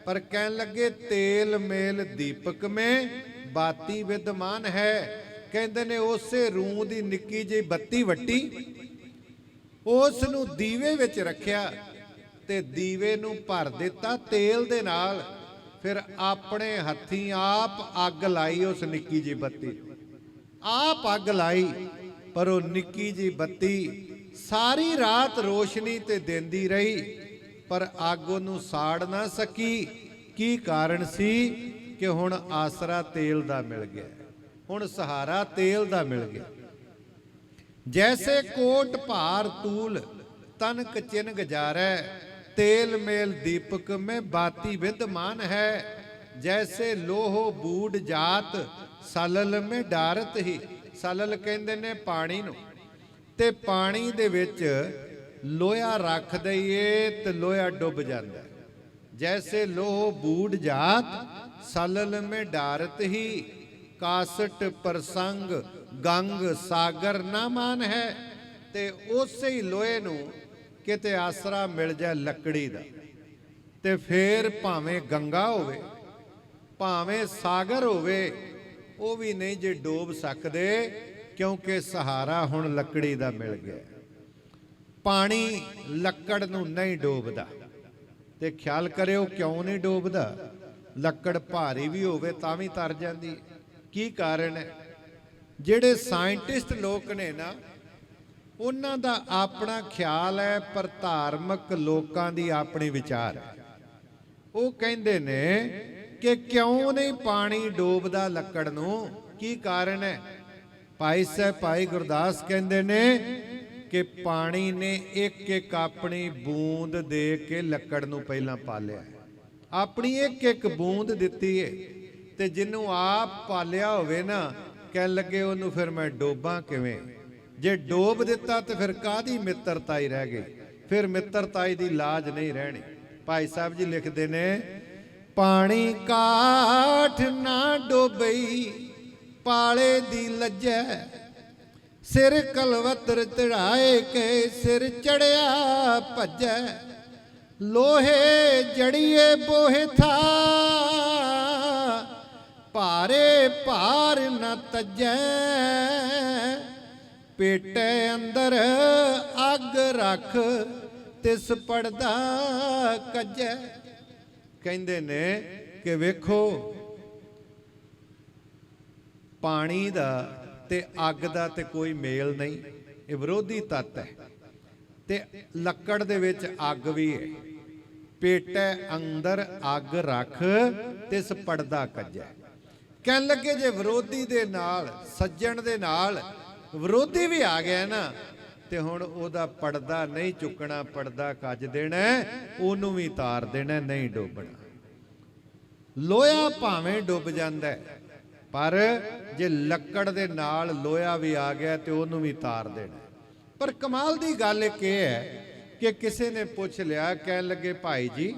ਪਰ ਕਹਿਣ ਲੱਗੇ ਤੇਲ ਮੇਲ ਦੀਪਕ ਮੇ, ਬਾਤੀ ਵਿਦਮਾਨ ਹੈ। ਕਹਿੰਦੇ ਨੇ ਉਸੇ ਰੂਹ ਦੀ ਨਿੱਕੀ ਜਿਹੀ ਬੱਤੀ ਵੱਟੀ ਉਸ ਨੂੰ ਦੀਵੇ ਵਿੱਚ ਰੱਖਿਆ। ਤੇ ਦੀਵੇ ਨੂੰ ਭਰ ਦਿੱਤਾ ਤੇਲ ਦੇ ਨਾਲ। ਫਿਰ ਆਪਣੇ ਹੱਥੀਂ ਆਪ ਅੱਗ ਲਾਈ ਉਸ ਨਿੱਕੀ ਜਿਹੀ ਬੱਤੀ। ਆਪ ਅੱਗ ਲਾਈ, ਪਰ ਉਹ ਨਿੱਕੀ ਜਿਹੀ ਬੱਤੀ ਸਾਰੀ ਰਾਤ ਰੋਸ਼ਨੀ ਤੇ ਦਿੰਦੀ ਰਹੀ, ਪਰ ਅੱਗ ਉਹਨੂੰ ਸਾੜ ਨਾ ਸਕੀ। ਕੀ ਕਾਰਨ ਸੀ ਕਿ ਹੁਣ ਆਸਰਾ ਤੇਲ ਦਾ ਮਿਲ ਗਿਆ? ਹੁਣ ਸਹਾਰਾ ਤੇਲ ਦਾ ਮਿਲ ਗਿਆ। ਜੈਸੇ ਕੋਟ ਭਾਰ ਤੂਲ, ਤਨਕ ਚਿਨ ਗਜਾਰੈ ਤੇਲ ਮੇਲ ਦੀਪਕ ਮੈਂ ਬਾਤੀ ਵਿਦਮਾਨ ਹੈ। ਜੈਸੇ ਲੋਹ ਬੂਡ ਜਾਤ, ਸਲਲ ਮੇ ਡਾਰਤ ਹੀ। ਸਲਲ ਕਹਿੰਦੇ ਨੇ ਪਾਣੀ ਨੂੰ। ਤੇ ਪਾਣੀ ਦੇ ਵਿੱਚ ਲੋਹਾ ਰੱਖ ਦਈਏ ਤੇ ਲੋਹਾ ਡੁੱਬ ਜਾਂਦਾ। ਜੈਸੇ ਲੋਹ ਬੂਡ ਜਾਤ, ਸਲਲ ਮੇ ਡਾਰਤ ਹੀ। ਕਾਸਟ ਪ੍ਰਸੰਗ, ਗੰਗ ਸਾਗਰ ਨਾ ਮਾਨ ਹੈ। ਤੇ ਉਸੇ ਹੀ ਲੋਹੇ ਨੂੰ ਕਿਤੇ ਆਸਰਾ ਮਿਲ ਜਾਏ ਲੱਕੜੀ ਦਾ, ਤੇ ਫੇਰ ਭਾਵੇਂ ਗੰਗਾ ਹੋਵੇ, ਭਾਵੇਂ ਸਾਗਰ ਹੋਵੇ, ਉਹ ਵੀ ਨਹੀਂ ਜੇ ਡੋਬ ਸਕਦੇ, ਕਿਉਂਕਿ ਸਹਾਰਾ ਹੁਣ ਲੱਕੜੀ ਦਾ ਮਿਲ ਗਿਆ। ਪਾਣੀ ਲੱਕੜ ਨੂੰ ਨਹੀਂ ਡੋਬਦਾ। ਤੇ ਖਿਆਲ ਕਰਿਓ ਕਿਉਂ ਨਹੀਂ ਡੋਬਦਾ? ਲੱਕੜ ਭਾਰੀ ਵੀ ਹੋਵੇ ਤਾਂ ਵੀ ਤਰ ਜਾਂਦੀ। ਕੀ ਕਾਰਨ ਹੈ? ਜਿਹੜੇ ਸਾਇੰਟਿਸਟ ਲੋਕ ਨੇ ਨਾ ਉਹਨਾਂ ਦਾ ਆਪਣਾ ਖਿਆਲ ਹੈ, ਪਰ ਧਾਰਮਿਕ ਲੋਕਾਂ ਦੀ ਆਪਣੀ ਵਿਚਾਰ ਹੈ। ਉਹ ਕਹਿੰਦੇ ਨੇ ਕਿ ਕਿਉਂ ਨਹੀਂ ਪਾਣੀ ਡੋਬਦਾ ਲੱਕੜ ਨੂੰ? ਕੀ ਕਾਰਨ ਹੈ? ਭਾਈ ਸਾਹਿਬ, ਭਾਈ ਗੁਰਦਾਸ ਕਹਿੰਦੇ ਨੇ ਕਿ ਪਾਣੀ ਨੇ ਇੱਕ ਇੱਕ ਆਪਣੀ ਬੂੰਦ ਦੇ ਕੇ ਲੱਕੜ ਨੂੰ ਪਹਿਲਾਂ ਪਾਲਿਆ। ਆਪਣੀ ਇੱਕ ਇੱਕ ਬੂੰਦ ਦਿੱਤੀ ਏ ਤੇ ਜਿਹਨੂੰ ਆਪ ਪਾਲਿਆ ਹੋਵੇ ਨਾ ਕਹਿ ਲੱਗੇ ਉਹਨੂੰ ਫਿਰ ਮੈਂ ਡੋਬਾਂ ਕਿਵੇਂ? ਜੇ ਡੋਬ ਦਿੱਤਾ ਤੇ ਫਿਰ ਕਾਦੀ ਮਿੱਤਰਤਾ ਹੀ ਰਹਿ ਗਈ? ਫਿਰ ਮਿੱਤਰਤਾਈ ਦੀ ਲਾਜ ਨਹੀਂ ਰਹਿਣੀ। ਭਾਈ ਸਾਹਿਬ ਜੀ ਲਿਖਦੇ ਨੇ, ਪਾਣੀ ਕਾਠ ਨਾ ਡੋਬਈ, ਪਾਲੇ ਦੀ ਲੱਜੈ। ਸਿਰ ਕਲਵਤਰ ਚੜਾਏ ਕੇ ਸਿਰ ਚੜਿਆ ਭੱਜੈ। ਲੋਹੇ ਜੜੀਏ ਬੋਹੇ ਥਾ, ਭਾਰੇ ਭਾਰ ਨ ਤਜੈ। ਪੇਟੇ ਅੰਦਰ ਅੱਗ ਰੱਖ, ਤਿਸ ਪੜਦਾ ਕੱਜੈ। ਕਹਿੰਦੇ ਨੇ ਕਿ ਵੇਖੋ, ਪਾਣੀ ਦਾ ਤੇ ਅੱਗ ਦਾ ਤੇ ਕੋਈ ਮੇਲ ਨਹੀਂ, ਇਹ ਵਿਰੋਧੀ ਤੱਤ ਹੈ। ਤੇ ਲੱਕੜ ਦੇ ਵਿੱਚ ਅੱਗ ਵੀ ਹੈ। ਪੇਟੇ ਅੰਦਰ ਅੱਗ ਰੱਖ ਤੇ ਇਸ ਪੜਦਾ ਕੱਜੈ। ਕਹਿਣ ਲੱਗੇ ਜੇ ਵਿਰੋਧੀ ਦੇ ਨਾਲ, ਸੱਜਣ ਦੇ ਨਾਲ ਵਿਰੋਧੀ ਵੀ ਆ ਗਿਆ ਨਾ ਤੇ ਹੁਣ ਉਹਦਾ ਪੜਦਾ ਨਹੀਂ ਚੁੱਕਣਾ ਪੜਦਾ ਕੱਜ ਦੇਣਾ ਉਹਨੂੰ ਵੀ ਤਾਰ ਦੇਣਾ ਨਹੀਂ ਡੋਬਣਾ। ਲੋਹਾ ਭਾਵੇਂ ਡੁੱਬ ਜਾਂਦਾ ਹੈ, ਪਰ ਜੇ ਲੱਕੜ ਦੇ ਨਾਲ ਲੋਹਾ ਵੀ ਆ ਗਿਆ ਤੇ ਉਹਨੂੰ ਵੀ ਤਾਰ ਦੇਣਾ ਪਰ ਕਮਾਲ ਦੀ ਗੱਲ ਇੱਕ ਇਹ ਹੈ ਕਿ ਕਿਸੇ ਨੇ ਪੁੱਛ ਲਿਆ ਕਹਿਣ ਲੱਗੇ ਭਾਈ ਜੀ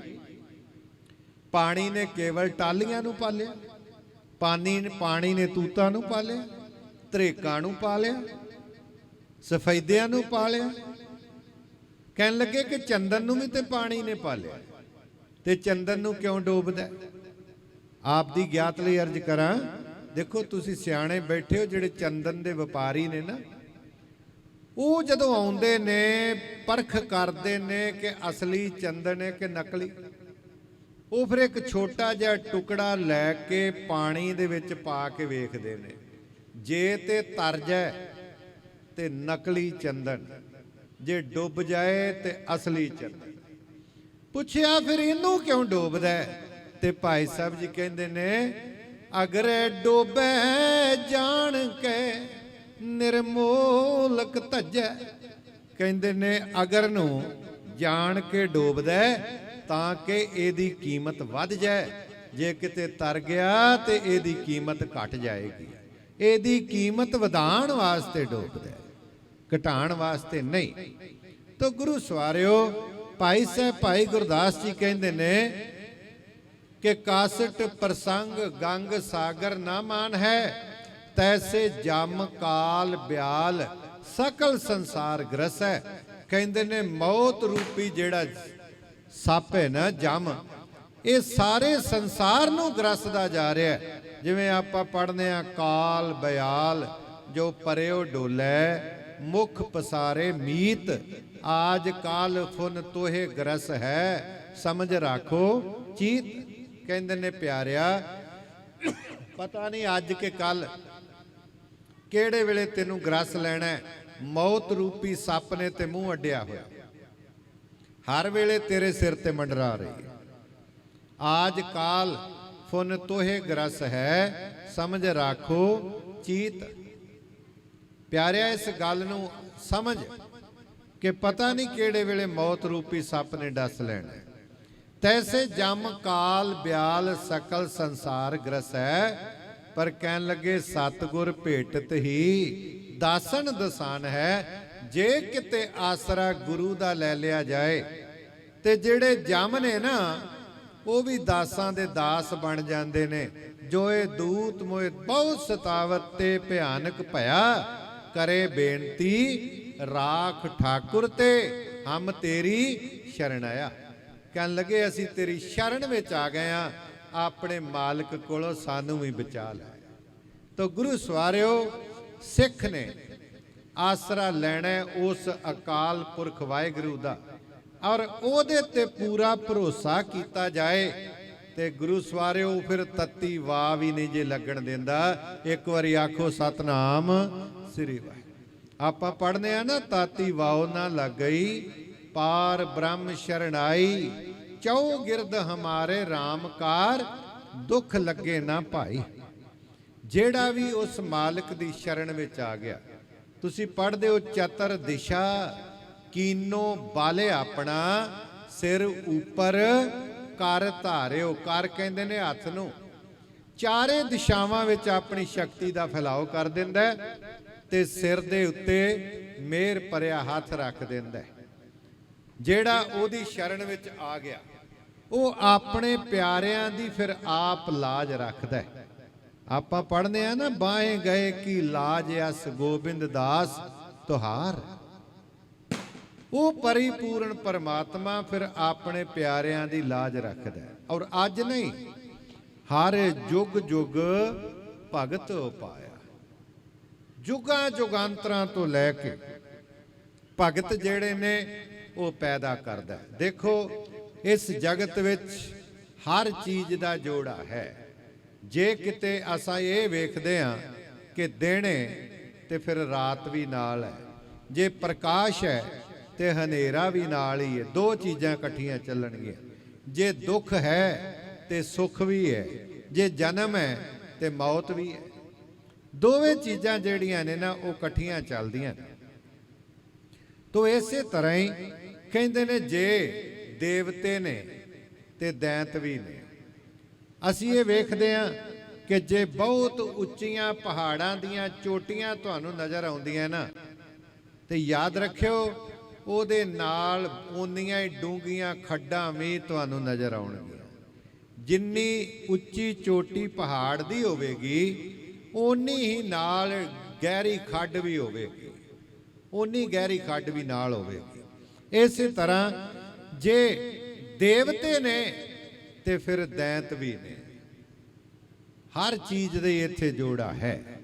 ਪਾਣੀ ਨੇ ਕੇਵਲ ਟਾਲੀਆਂ ਨੂੰ ਪਾਲਿਆ ਪਾਣੀ ਨੇ ਪਾਣੀ ਨੇ ਤੂਤਾਂ ਨੂੰ ਪਾਲਿਆ ਤਰੇਕਾਂ ਨੂੰ ਪਾ ਲਿਆ ਸਫੈਦਿਆਂ ਨੂੰ ਪਾ ਲਿਆ ਕਹਿਣ ਲੱਗੇ ਕਿ ਚੰਦਨ ਨੂੰ ਵੀ ਤੇ ਪਾਣੀ ਨੇ ਪਾ ਲਿਆ ਤੇ ਚੰਦਨ ਨੂੰ ਕਿਉਂ ਡੋਬਦਾ? ਆਪ ਦੀ ਗਿਆਤ ਲਈ ਅਰਜ਼ ਕਰਾਂ, ਦੇਖੋ ਤੁਸੀਂ ਸਿਆਣੇ ਬੈਠੇ ਹੋ ਜਿਹੜੇ ਚੰਦਨ ਦੇ ਵਪਾਰੀ ਨੇ ਨਾ, ਉਹ ਜਦੋਂ ਆਉਂਦੇ ਨੇ, ਪਰਖ ਕਰਦੇ ਨੇ ਕਿ ਅਸਲੀ ਚੰਦਨ ਹੈ ਕਿ ਨਕਲੀ, ਉਹ ਫਿਰ ਇੱਕ ਛੋਟਾ ਜਿਹਾ ਟੁਕੜਾ ਲੈ ਕੇ ਪਾਣੀ ਦੇ ਵਿੱਚ ਪਾ ਕੇ ਵੇਖਦੇ ਨੇ। ਜੇ ਤੇ ਤਰ ਜਾਏ ਤੇ ਨਕਲੀ ਚੰਦਨ, ਜੇ ਡੁੱਬ ਜਾਏ ਤੇ ਅਸਲੀ ਚੰਦਨ। ਪੁੱਛਿਆ ਫਿਰ ਇਹਨੂੰ ਕਿਉਂ ਡੋਬਦਾ ਤੇ ਭਾਈ ਸਾਹਿਬ ਜੀ ਕਹਿੰਦੇ ਨੇ, ਅਗਰੇ ਡੋਬੈ ਜਾਣ ਕੇ ਨਿਰਮੋਲਕ ਧੱਜੈ। ਕਹਿੰਦੇ ਨੇ, ਅਗਰ ਨੂੰ ਜਾਣ ਕੇ ਡੋਬਦਾ ਤਾਂ ਕਿ ਇਹਦੀ ਕੀਮਤ ਵੱਧ ਜਾਏ। ਜੇ ਕਿਤੇ ਤਰ ਗਿਆ ਤੇ ਇਹਦੀ ਕੀਮਤ ਘਟ ਜਾਏਗੀ। ਇਹਦੀ ਕੀਮਤ ਵਧਾਉਣ ਵਾਸਤੇ ਡੋਬਦਾ ਘਟਾਉਣ ਵਾਸਤੇ ਨਹੀਂ। ਤਾਂ ਗੁਰੂ ਸਵਾਰਿਓ, ਭਾਈ ਸਾਹਿਬ, ਭਾਈ ਗੁਰਦਾਸ ਜੀ ਕਹਿੰਦੇ ਨੇ ਕਿ ਕਾਸਟ ਪ੍ਰਸੰਗ ਗੰਗ ਸਾਗਰ ਨਾ ਮਾਨ ਹੈ, ਤੈਸੇ ਜਮ ਕਾਲ ਬਿਆਲ ਸਕਲ ਸੰਸਾਰ ਗ੍ਰਸ ਹੈ। ਕਹਿੰਦੇ ਨੇ ਮੌਤ ਰੂਪੀ ਜਿਹੜਾ ਸੱਪ ਹੈ ਨਾ ਜਮ, ਇਹ ਸਾਰੇ ਸੰਸਾਰ ਨੂੰ ਗ੍ਰਸਦਾ ਜਾ ਰਿਹਾ ਹੈ। ਜਿਵੇਂ ਆਪਾਂ ਪੜ੍ਹਦੇ ਆ ਕਾਲ ਬਿਆਲ, ਜੋ ਪਰਿਓ ਡੋਲੇ, ਮੁਖ ਪਸਾਰੇ ਮੀਤ, ਆਜ ਕਾਲ ਫੁਨ ਤੋਹੇ ਗਰਸ ਹੈ, ਸਮਝ ਰੱਖੋ, ਚੀਤ, ਕਹਿੰਦੇ ਨੇ ਪਿਆਰਿਆ, ਪਤਾ ਨਹੀਂ ਅੱਜ ਕੇ ਕੱਲ ਕਿਹੜੇ ਵੇਲੇ ਤੈਨੂੰ ਗਰਸ ਲੈਣਾ ਮੌਤ ਰੂਪੀ ਸੱਪ ਨੇ ਤੇ ਮੂੰਹ ਅੱਡਿਆ ਹੋਇਆ। ਹਰ ਵੇਲੇ ਤੇਰੇ ਸਿਰ ਤੇ ਮੰਡਰਾ ਰਹੀ ਆਜ ਕਾਲ ਫੁਨ ਤੋਹੇ ਗਰਸ ਹੈ, ਸਮਝ ਰੱਖੋ, ਚੀਤ। ਪਿਆਰਿਆ, ਇਸ ਗੱਲ ਨੂੰ ਸਮਝ ਕਿ ਪਤਾ ਨਹੀਂ ਕਿਹੜੇ ਵੇਲੇ ਮੌਤ ਰੂਪੀ ਸੱਪ ਨੇ ਡਸ ਲੈਣਾ ਤੈਸੇ ਜਮ, ਕਾਲ, ਬਿਆਲ, ਸਕਲ, ਸੰਸਾਰ ਗ੍ਰਸੈ ਪਰ ਕਹਿਣ ਲੱਗੇ ਸਤਗੁਰ ਭੇਟਤ ਹੀ ਦਾਸਨ ਦਸਾਨ ਹੈ, ਜੇ ਕਿਤੇ ਆਸਰਾ ਗੁਰੂ ਦਾ ਲੈ ਲਿਆ ਜਾਏ, ਤੇ ਜਿਹੜੇ ਜਮ ਨੇ ਨਾ ਉਹ ਵੀ ਦਾਸਾਂ ਦੇ ਦਾਸ ਬਣ ਜਾਂਦੇ ਨੇ। ਜੋ ਇਹ ਦੂਤ ਮੋਏ ਬਹੁਤ ਸਤਾਵਤ ਤੇ ਭਿਆਨਕ ਭਇਆ, ਕਰੇ ਬੇਨਤੀ, ਰਾਖ ਠਾਕੁਰ ਤੇ, ਹਮ ਤੇਰੀ ਸ਼ਰਨ ਆਇਆ। ਕਹਿਣ ਲੱਗੇ, ਅਸੀਂ ਤੇਰੀ ਸ਼ਰਨ ਵਿੱਚ ਆ ਗਏ ਆ, ਆਪਣੇ ਮਾਲਕ ਕੋਲੋਂ ਸਾਨੂੰ ਵੀ ਬਚਾ ਲੈ। ਤੋ ਗੁਰੂ ਸਵਾਰਿਓ, ਸਿੱਖ ਨੇ ਆਸਰਾ ਲੈਣਾ ਉਸ ਅਕਾਲ ਪੁਰਖ ਵਾਹਿਗੁਰੂ ਦਾ। ਔਰ ਉਹਦੇ ਤੇ ਪੂਰਾ ਭਰੋਸਾ ਕੀਤਾ ਜਾਏ ਤੇ ਗੁਰੂ ਸਵਾਰਿਓ ਫਿਰ ਤੱਤੀ ਵਾਹ ਵੀ ਨਹੀਂ ਜੇ ਲੱਗਣ ਦਿੰਦਾ। ਇੱਕ ਵਾਰੀ ਆਖੋ, ਸਤਨਾਮ ਸ੍ਰੀ ਵਾਹਿਗੁਰੂ। ਆਪਾਂ ਪੜ੍ਹਦੇ ਆ ਨਾ, ਤਾਤੀ ਵਾਉ ਨਾ ਲੱਗ ਗਈ ਪਾਰ ਬ੍ਰਹਮ ਸ਼ਰਣਾਈ ਚੌ ਗਿਰਦ ਹਮਾਰੇ ਰਾਮਕਾਰ ਦੁੱਖ ਲੱਗੇ ਨਾ ਭਾਈ। ਜਿਹੜਾ ਵੀ ਉਸ ਮਾਲਕ ਦੀ ਸ਼ਰਨ ਵਿੱਚ ਆ ਗਿਆ। ਤੁਸੀਂ ਪੜ੍ਹਦੇ ਹੋ, ਚਤਰ ਦਿਸ਼ਾ ਕੀਨੋ ਬਾਲੇ ਆਪਣਾ ਸਿਰ ਉੱਪਰ ਕਰ ਧਾਰਿਓ, ਕਰ ਕਹਿੰਦੇ ਨੇ ਹੱਥ ਨੂੰ। ਚਾਰੇ ਦਿਸ਼ਾਵਾਂ ਵਿੱਚ ਆਪਣੀ ਸ਼ਕਤੀ ਦਾ ਫੈਲਾਓ ਕਰ ਦਿੰਦਾ ਤੇ ਸਿਰ ਦੇ ਉੱਤੇ ਮੇਰ ਭਰਿਆ ਹੱਥ ਰੱਖ ਦਿੰਦਾ ਜਿਹੜਾ ਉਹਦੀ ਸ਼ਰਨ ਵਿੱਚ ਆ ਗਿਆ, ਉਹ ਆਪਣੇ ਪਿਆਰਿਆਂ ਦੀ ਫਿਰ ਆਪ ਲਾਜ ਰੱਖਦਾ ਆਪਾਂ ਪੜ੍ਹਦੇ ਆ ਨਾ, ਬਾਹੇ ਗਏ ਕੀ ਲਾਜ ਅਸ ਗੋਬਿੰਦ ਦਾਸ, ਤੁਹਾਰ। ਉਹ ਪਰਿਪੂਰਨ ਪਰਮਾਤਮਾ ਫਿਰ ਆਪਣੇ ਪਿਆਰਿਆਂ ਦੀ ਲਾਜ ਰੱਖਦਾ ਔਰ ਅੱਜ ਨਹੀਂ, ਹਰ ਯੁੱਗ ਯੁੱਗ ਭਗਤ ਪਾਇਆ ਜੁਗਾਂ ਯੁਗਾਂਤਰਾਂ ਤੋਂ ਲੈ ਕੇ ਭਗਤ ਜਿਹੜੇ ਨੇ, ਉਹ ਪੈਦਾ ਕਰਦਾ ਦੇਖੋ, ਇਸ ਜਗਤ ਵਿੱਚ ਹਰ ਚੀਜ਼ ਦਾ ਜੋੜਾ ਹੈ। ਜੇ ਕਿਤੇ ਅਸਾਂ ਇਹ ਵੇਖਦੇ ਹਾਂ ਕਿ ਦਿਨੇ ਤੇ ਫਿਰ ਰਾਤ ਵੀ ਨਾਲ ਹੈ। ਜੇ ਪ੍ਰਕਾਸ਼ ਹੈ ਤੇ ਹਨੇਰਾ ਵੀ ਨਾਲ ਹੀ ਹੈ। ਦੋ ਚੀਜ਼ਾਂ ਇਕੱਠੀਆਂ ਚੱਲਣਗੀਆਂ। ਜੇ ਦੁੱਖ ਹੈ ਤੇ ਸੁੱਖ ਵੀ ਹੈ। ਜੇ ਜਨਮ ਹੈ ਤੇ ਮੌਤ ਵੀ ਹੈ। ਦੋਵੇਂ ਚੀਜ਼ਾਂ ਜਿਹੜੀਆਂ ਨੇ ਨਾ, ਉਹ ਇਕੱਠੀਆਂ ਚੱਲਦੀਆਂ ਨੇ। ਤੋ ਇਸੇ ਤਰ੍ਹਾਂ ਹੀ ਕਹਿੰਦੇ ਨੇ, ਜੇ ਦੇਵਤੇ ਨੇ ਤੇ ਦੈਂਤ ਵੀ ਨੇ। ਅਸੀਂ ਇਹ ਵੇਖਦੇ ਹਾਂ ਕਿ ਜੇ ਬਹੁਤ ਉੱਚੀਆਂ ਪਹਾੜਾਂ ਦੀਆਂ ਚੋਟੀਆਂ ਤੁਹਾਨੂੰ ਨਜ਼ਰ ਆਉਂਦੀਆਂ ਨਾ, ਤੇ ਯਾਦ ਰੱਖਿਓ ਉਹਦੇ ਨਾਲ ਉਨੀਆਂ ਹੀ ਡੂੰਘੀਆਂ ਖੱਡਾਂ ਵੀ ਤੁਹਾਨੂੰ ਨਜ਼ਰ ਆਉਣਗੀਆਂ। ਜਿੰਨੀ ਉੱਚੀ ਚੋਟੀ ਪਹਾੜ ਦੀ ਹੋਵੇਗੀ, ਓਨੀ ਹੀ ਨਾਲ ਗਹਿਰੀ ਖੱਡ ਵੀ ਹੋਵੇਗੀ। ਓਨੀ ਗਹਿਰੀ ਖੱਡ ਵੀ ਨਾਲ ਹੋਵੇਗੀ। ਇਸੇ ਤਰ੍ਹਾਂ ਜੇ ਦੇਵਤੇ ਨੇ ਤੇ ਫਿਰ ਦੈਂਤ ਵੀ ਨੇ। ਹਰ ਚੀਜ਼ ਦੇ ਇੱਥੇ ਜੋੜਾ ਹੈ।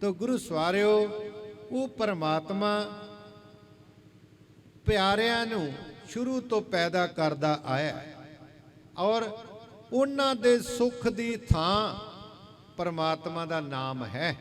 ਤੋ ਗੁਰੂ ਸਵਾਰਿਓ, ਉਹ ਪਰਮਾਤਮਾ ਪਿਆਰਿਆਂ ਨੂੰ ਸ਼ੁਰੂ ਤੋਂ ਪੈਦਾ ਕਰਦਾ ਆਇਆ ਔਰ ਉਹਨਾਂ ਦੇ ਸੁੱਖ ਦੀ ਥਾਂ ਪਰਮਾਤਮਾ ਦਾ ਨਾਮ ਹੈ।